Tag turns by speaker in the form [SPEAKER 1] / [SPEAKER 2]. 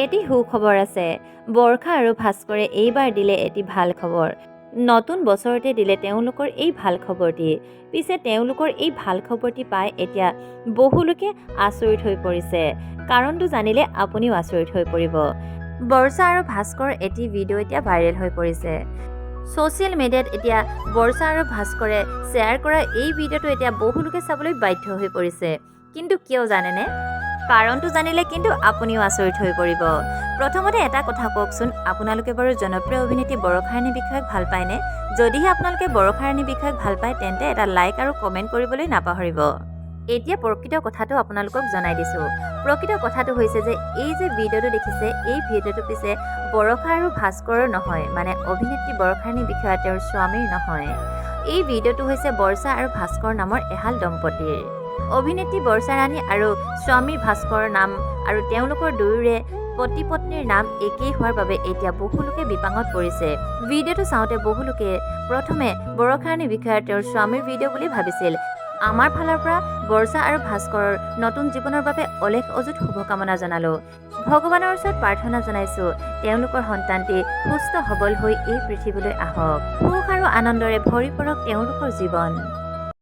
[SPEAKER 1] এটি সুখবৰ আছে। বৰ্ষা আৰু ভাস্কৰে এইবাৰ দিলে এটি ভাল খবৰ। নতুন বছৰতে দিলে তেওঁলোকৰ এই ভাল খবৰটি। পিছে তেওঁলোকৰ এই ভাল খবৰটি পাই এতিয়া বহুলোকে আচৰিত হৈ পৰিছে। কাৰণটো জানিলে আপুনিও আচৰিত হৈ পৰিব। বৰ্ষা আৰু ভাস্কৰ এটি ভিডিঅ' এতিয়া ভাইৰেল হৈ পৰিছে। ছ'চিয়েল মিডিয়াত এতিয়া বৰ্ষা আৰু ভাস্কৰে শ্বেয়াৰ কৰা এই ভিডিঅ'টো এতিয়া বহুলোকে চাবলৈ বাধ্য হৈ পৰিছে। কিন্তু কিয় জানেনে? কাৰণটো জানিলে কিন্তু আপুনিও আচৰিত হৈ পৰিব। প্ৰথমতে এটা কথা কওকচোন আপোনালোকে বাৰু জনপ্ৰিয় অভিনেত্ৰী বৰষাৰাণী বিষয়ক ভাল পায়নে? যদিহে আপোনালোকে বৰষাৰাণী বিষয়ক ভাল পায় তেন্তে এটা লাইক আৰু কমেণ্ট কৰিবলৈ নাপাহৰিব। এতিয়া প্ৰকৃত কথাটো আপোনালোকক জনাই দিছোঁ। প্ৰকৃত কথাটো হৈছে যে এই যে ভিডিঅ'টো দেখিছে এই ভিডিঅ'টো পিছে বৰষা আৰু ভাস্কৰৰ নহয় মানে অভিনেত্ৰী বৰষাৰাণী বিষয়া তেওঁৰ স্বামীৰ নহয়। এই ভিডিঅ'টো হৈছে বৰ্ষা আৰু ভাস্কৰ নামৰ এহাল দম্পতীৰ। অভিনেত্ৰী বৰ্ষা ৰাণী আৰু স্বামী ভাস্কৰৰ নাম আৰু তেওঁলোকৰ দুয়োৰে পতি পত্নীৰ নাম একেই হোৱাৰ বাবে এতিয়া বহুলোকে বিপাঙত পৰিছে। ভিডিঅ'টো চাওঁতে বহুলোকে প্ৰথমে বৰষাৰাণী বিষয়াৰ তেওঁৰ স্বামীৰ ভিডিঅ' বুলি ভাবিছিল। আমাৰ ফালৰ পৰা বৰ্ষা আৰু ভাস্কৰৰ নতুন জীৱনৰ বাবে অলেখ অযুত শুভকামনা জনালোঁ। ভগৱানৰ ওচৰত প্ৰাৰ্থনা জনাইছোঁ, তেওঁলোকৰ সন্তানটি সুস্থ সবল হৈ এই পৃথিৱীলৈ আহক। সুখ আৰু আনন্দৰে ভৰি পৰক তেওঁলোকৰ জীৱন।